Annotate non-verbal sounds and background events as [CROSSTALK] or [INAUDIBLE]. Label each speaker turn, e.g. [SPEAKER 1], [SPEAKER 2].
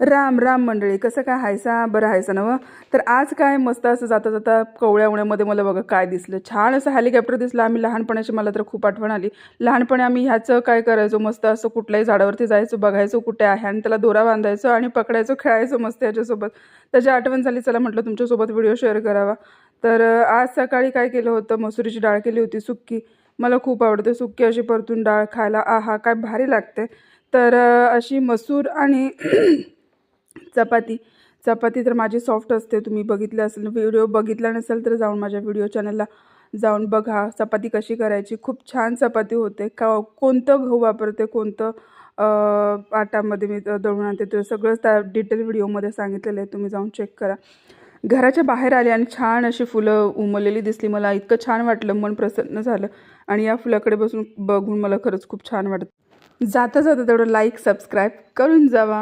[SPEAKER 1] राम राम मंडळी कसं काय हायसा? बरं हायसा नवं तर आज काय मस्त असं जाता जाता कवळ्या उण्यामध्ये मला बघा काय दिसलं. छान असं हेलिकॉप्टर दिसलं. आम्ही लहानपणाची मला तर खूप आठवण आली. लहानपणी आम्ही ह्याचं काय करायचो? मस्त असं कुठल्याही झाडावरती जायचो बघायचो कुठे आहे आणि त्याला दोरा बांधायचो आणि पकडायचो खेळायचो मस्त याच्यासोबत. त्याची आठवण झाली चला म्हटलं तुमच्यासोबत व्हिडिओ शेअर करावा. तर आज सकाळी काय केलं होतं? मसुरीची डाळ केली होती सुक्की. मला खूप आवडते सुक्की अशी परतून डाळ खायला. आहा काय भारी लागते. तर अशी मसूर आणि [CLEARS THROAT] चपाती. चपाती तर माझी सॉफ्ट असते. तुम्ही बघितलं असेल व्हिडिओ बघितला नसेल तर जाऊन माझ्या व्हिडिओ चॅनलला जाऊन बघा. चपाती कशी करायची? खूप छान चपाती होते. का कोणतं गहू वापरते कोणतं आटामध्ये मी दळून आणते ते सगळंच त्या डिटेल व्हिडिओमध्ये सांगितलेलं आहे. तुम्ही जाऊन चेक करा. घराच्या बाहेर आले आणि छान अशी फुलं उमललेली दिसली. मला इतकं छान वाटलं. मन प्रसन्न झालं. आणि या फुलाकडे बसून बघून मला खरंच खूप छान वाटतं. जाता जाता तेवढं लाईक सबस्क्राईब करून जावा.